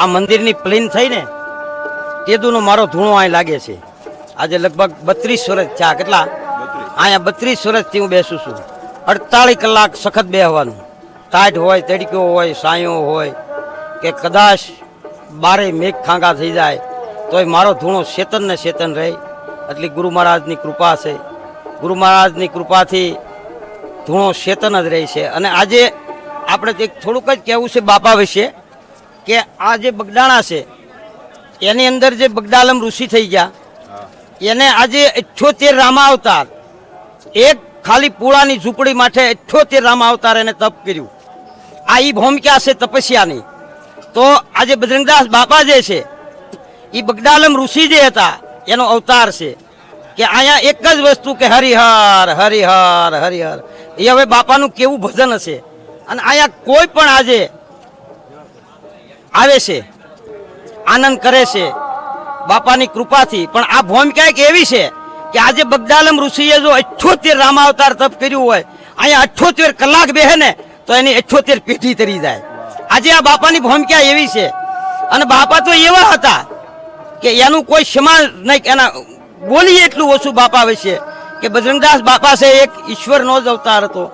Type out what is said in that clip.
આ મંદિરની પ્લેન થઈ ને તેદુનો મારો ધૂણો અહીં લાગે છે. આજે લગભગ બત્રીસ વર્ષ થયા. કેટલા? અહીંયા બત્રીસ વર્ષથી હું બેસું છું. અડતાળીસ કલાક સખત બેહવાનું. ટાઈટ હોય, તડક્યો હોય, સાયો હોય, કે કદાચ બારે મેઘ ખાંગા થઈ જાય, તોય મારો ધૂણો ચેતન ને ચેતન રહે. એટલી ગુરુ મહારાજની કૃપા છે. ગુરુ મહારાજની કૃપાથી ધૂણો ચેતન જ રહે છે. અને આજે આપણે એક થોડુંક જ કહેવું છે બાપા વિશે. કે આ જે બગદાણા છે, એની અંદર જે બગદાલમ ઋષિ થઈ ગયા, એને આજે અઠ્યોતેર રામા અવતાર એક ખાલી પૂળાની ઝૂંપડી માટે અઠ્યોતેર રામા અવતાર એને તપ કર્યું. આ એ ભૂમિકા છે તપસ્યાની? તો આજે બજરંગદાસ બાપા જે છે એ બગદાલમ ઋષિ જે હતા, એનો અવતાર છે. કે અહીંયા એક જ વસ્તુ કે હરિહર હરિહર હરિહર. એ હવે બાપાનું કેવું ભજન હશે? અને અહીંયા કોઈ પણ આજે આવે છે, આનંદ કરે છે, બાપાની કૃપાથી. પણ આ ભૂમિકા એક એવી છે કે આજે બગદાલમ ઋષિએ જો અઠ્યોતેર રામાવતાર તપ કર્યું હોય, અહીંયા અઠ્યોતેર કલાક બેહે ને, તો એની અઠ્યોતેર પેઢી તરી જાય. આજે આ બાપાની ભૂમિકા એવી છે? અને બાપા તો એવા હતા કે એનું કોઈ સમાન નહીં, એના બોલીએ એટલું ઓછું બાપા વિશે કે બજરંગદાસ બાપા છે એક ઈશ્વરનો જ અવતાર હતો.